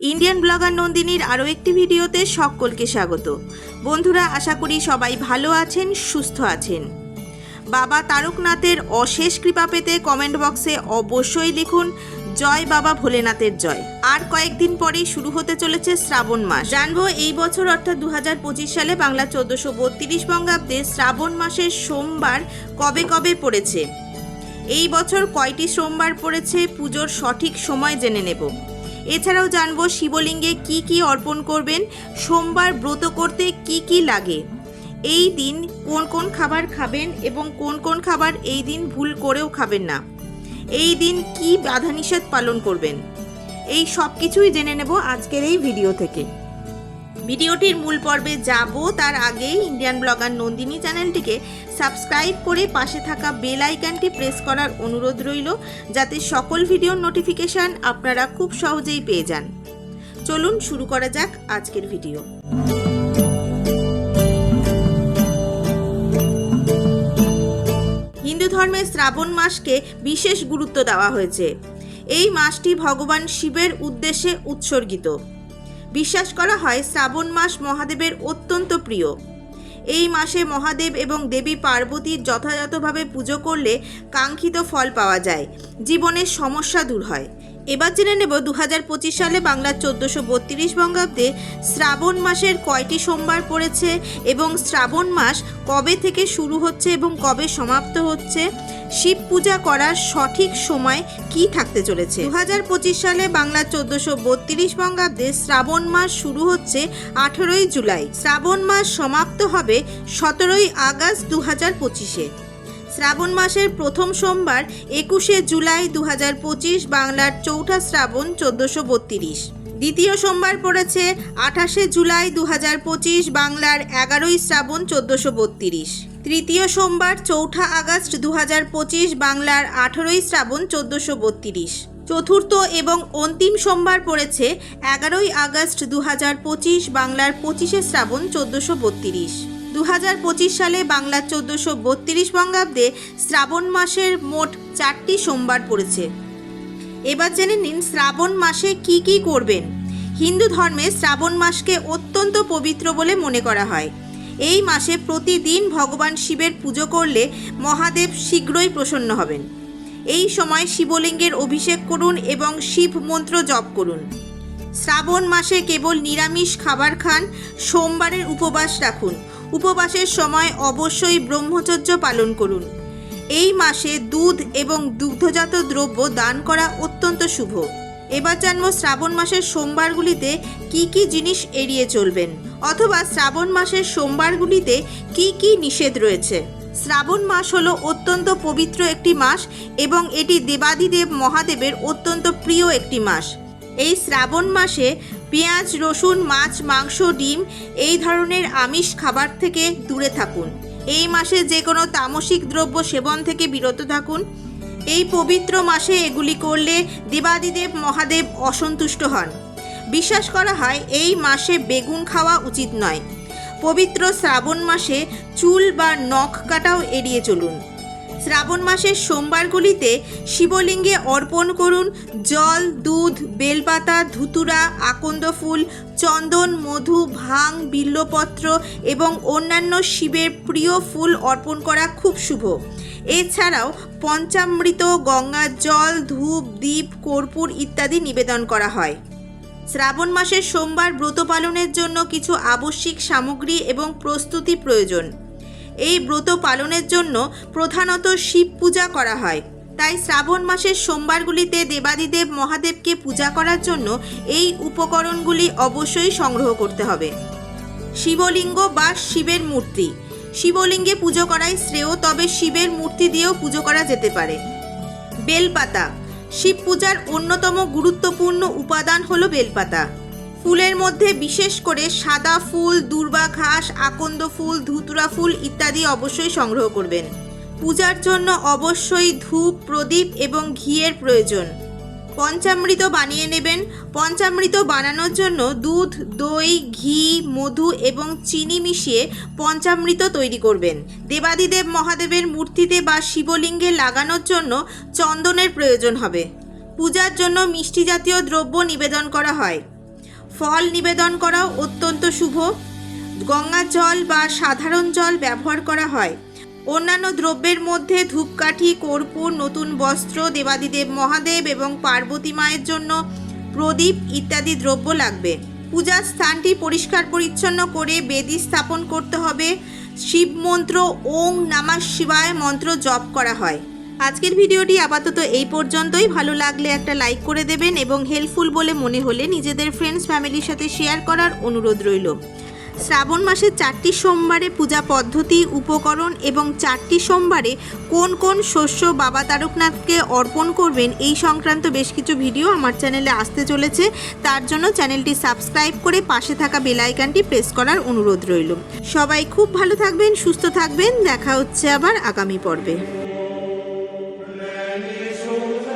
Indian blogger নন্দিনীর আরও একটি ভিডিওতে সকলকে স্বাগত। বন্ধুরা, আশা করি সবাই ভালো আছেন, সুস্থ আছেন। বাবা তারকনাথের অশেষ কৃপা পেতে কমেন্ট বক্সে অবশ্যই লিখুন, জয় বাবা ভোলেনাথের জয়। আর কয়েকদিন পরেই শুরু হতে চলেছে শ্রাবণ মাস। জানব এই বছর, অর্থাৎ দু হাজার পঁচিশ সালে বাংলা চোদ্দশো বত্রিশ বঙ্গাব্দে শ্রাবণ মাসের সোমবার কবে কবে পড়েছে? এই বছর কয়টি সোমবার পড়েছে, পুজোর সঠিক সময় জেনে নেব। এছাড়াও জানব শিবলিঙ্গে কি কি অর্পণ করবেন, সোমবার ব্রত করতে কি কি লাগে, এই দিন কোন কোন খাবার খাবেন এবং কোন কোন খাবার এই দিন ভুল করেও খাবেন না, এই দিন কি বাধা নিষেধ পালন করবেন, এই সব কিছুই জেনে নেব আজকের এই ভিডিও থেকে। ভিডিওটির মূল পর্বে যাব। তার আগেই ইন্ডিয়ান ব্লগার নন্দিনী চ্যানেলটিকে সাবস্ক্রাইব করে পাশে থাকা বেল আইকনটি প্রেস করার অনুরোধ রইল, যাতে সকল ভিডিওর নোটিফিকেশান আপনারা খুব সহজেই পেয়ে যান। চলুন শুরু করা যাক আজকের ভিডিও। হিন্দু ধর্মে শ্রাবণ মাসকে বিশেষ গুরুত্ব দেওয়া হয়েছে। এই মাসটি ভগবান শিবের উদ্দেশ্যে উৎসর্গিত। বিশ্বাস করা হয় শ্রাবণ মাস মহাদেবের অত্যন্ত প্রিয়। এই মাসে মহাদেব এবং দেবী পার্বতীর যথাযথভাবে পুজো করলে কাঙ্ক্ষিত ফল পাওয়া যায়, জীবনের সমস্যা দূর হয়। এবার জেনে নেব দু হাজার পঁচিশ সালে বাংলার চোদ্দোশো বত্রিশ বঙ্গাব্দে শ্রাবণ মাসের কয়টি সোমবার পড়েছে এবং শ্রাবণ মাস কবে থেকে শুরু হচ্ছে এবং কবে সমাপ্ত হচ্ছে? শিব পূজা করার সঠিক সময় কি থাকতে চলেছে? দু হাজার পঁচিশ সালে বাংলার চোদ্দোশো বত্রিশ বঙ্গাব্দে শ্রাবণ মাস শুরু হচ্ছে আঠেরোই জুলাই। শ্রাবণ মাস সমাপ্ত হবে সতেরোই আগস্ট দু হাজার পঁচিশে। শ্রাবণ মাসের প্রথম সোমবার একুশে জুলাই দু হাজার পঁচিশ বাংলার চৌঠা শ্রাবণ চোদ্দোশো বত্রিশ। দ্বিতীয় সোমবার পড়েছে আঠাশে জুলাই দু হাজার পঁচিশ বাংলার এগারোই শ্রাবণ চোদ্দোশো বত্রিশ। তৃতীয় সোমবার চৌঠা আগস্ট দু হাজার পঁচিশ বাংলার আঠেরোই শ্রাবণ চোদ্দোশো বত্রিশ। চতুর্থ এবং অন্তিম সোমবার পড়েছে এগারোই আগস্ট দু হাজার পঁচিশ বাংলার পঁচিশে শ্রাবণ চোদ্দোশো বত্রিশ। দু হাজার পঁচিশ সালে বাংলার চোদ্দোশো বত্রিশ বঙ্গাব্দে শ্রাবণ মাসের মোট চারটি সোমবার পড়েছে। এবার জেনে নিন শ্রাবণ মাসে কি কি করবেন। হিন্দু ধর্মে শ্রাবণ মাসকে অত্যন্ত পবিত্র বলে মনে করা হয়। এই মাসে প্রতিদিন ভগবান শিবের পুজো করলে মহাদেব শীঘ্রই প্রসন্ন হবেন। এই সময় শিবলিঙ্গের অভিষেক করুন এবং শিব মন্ত্র জপ করুন। শ্রাবণ মাসে কেবল নিরামিষ খাবার খান, সোমবারের উপবাস রাখুন। উপবাসের সময় অবশ্যই ব্রহ্মচর্য পালন করুন। এই মাসে দুধ এবং দুগ্ধজাত দ্রব্য দান করা অত্যন্ত শুভ। এবার জানব শ্রাবণ মাসের সোমবারগুলিতে কি কি জিনিস এড়িয়ে চলবেন, অথবা শ্রাবণ মাসের সোমবারগুলিতে কি কি নিষেধ রয়েছে। শ্রাবণ মাস হলো অত্যন্ত পবিত্র একটি মাস এবং এটি দেবাদিদেব মহাদেবের অত্যন্ত প্রিয় একটি মাস। এই শ্রাবণ মাসে পেঁয়াজ, রসুন, মাছ, মাংস, ডিম এই ধরনের আমিষ খাবার থেকে দূরে থাকুন। এই মাসে যে কোনো তামসিক দ্রব্য সেবন থেকে বিরত থাকুন। এই পবিত্র মাসে এগুলি করলে দেবাদিদেব মহাদেব অসন্তুষ্ট হন। বিশ্বাস করা হয়, এই মাসে বেগুন খাওয়া উচিত নয়। পবিত্র শ্রাবণ মাসে চুল বা নখ কাটাও এড়িয়ে চলুন। শ্রাবণ মাসের সোমবারগুলিতে শিবলিঙ্গে অর্পণ করুন। জল, দুধ, বেলপাতা, ধুতুরা, আকন্দ ফুল, চন্দন, মধু, ভাং, বিল্লপত্র এবং অন্যান্য শিবের প্রিয় ফুল অর্পণ করা খুব শুভ। এছাড়াও পঞ্চামৃত গঙ্গার জল, ধূপ দ্বীপ কর্পূর ইত্যাদি নিবেদন করা হয়। শ্রাবণ মাসের সোমবার ব্রত পালনের জন্য কিছু আবশ্যিক সামগ্রী এবং প্রস্তুতি প্রয়োজন। এই ব্রত পালনের জন্য প্রধানত শিব পূজা করা হয়। তাই শ্রাবণ মাসের সোমবারগুলিতে দেবাদিদেব মহাদেবকে পূজা করার জন্য এই উপকরণগুলি অবশ্যই সংগ্রহ করতে হবে। শিবলিঙ্গ বা শিবের মূর্তি। শিবলিঙ্গে পুজো করাই শ্রেয়, তবে শিবের মূর্তি দিয়েও পুজো করা যেতে পারে। বেলপাতা। শিব পূজার অন্যতম গুরুত্বপূর্ণ উপাদান হলো বেলপাতা। ফুলের মধ্যে বিশেষ করে সাদা ফুল, দুর্বা ঘাস, আকন্দ ফুল, ধুতুরা ফুল ইত্যাদি অবশ্যই সংগ্রহ করবেন। পূজার জন্য অবশ্যই ধূপ, প্রদীপ এবং ঘিয়ের প্রয়োজন। পঞ্চামৃত বানিয়ে নেবেন। পঞ্চামৃত বানানোর জন্য দুধ, দই, ঘি, মধু এবং চিনি মিশিয়ে পঞ্চামৃত তৈরি করবেন। দেবাদিদেব মহাদেবের মূর্তিতে বা শিবলিঙ্গে লাগানোর জন্য চন্দনের প্রয়োজন হবে। পূজার জন্য মিষ্টি জাতীয় দ্রব্য নিবেদন করা হয়। ফল নিবেদন করাও অত্যন্ত শুভ। গঙ্গা জল বা সাধারণ জল ব্যবহার করা হয়। অন্যান্য দ্রব্যের মধ্যে ধূপকাঠি, কর্পূর, নতুন বস্ত্র, দেবাদিদেব মহাদেব এবং পার্বতী মায়ের জন্য প্রদীপ ইত্যাদি দ্রব্য লাগবে। পূজার স্থানটি পরিষ্কার পরিচ্ছন্ন করে বেদি স্থাপন করতে হবে। শিব মন্ত্র ওং নামা শিবায় মন্ত্র জপ করা হয়। আজকের ভিডিওটি আপাতত এই পর্যন্তই। ভালো লাগলে একটা লাইক করে দেবেন এবং হেল্পফুল বলে মনে হলে নিজেদের ফ্রেন্ডস ফ্যামিলির সাথে শেয়ার করার অনুরোধ রইল। শ্রাবণ মাসের চারটি সোমবারে পূজা পদ্ধতি, উপকরণ এবং চারটি সোমবারে কোন কোন শস্য বাবা তারকনাথকে অর্পণ করবেন এই সংক্রান্ত বেশ কিছু ভিডিও আমার চ্যানেলে আসতে চলেছে। তার জন্য চ্যানেলটি সাবস্ক্রাইব করে পাশে থাকা বেল আইকনটি প্রেস করার অনুরোধ রইল। সবাই খুব ভালো থাকবেন, সুস্থ থাকবেন। দেখা হচ্ছে আবার আগামী পর্বে।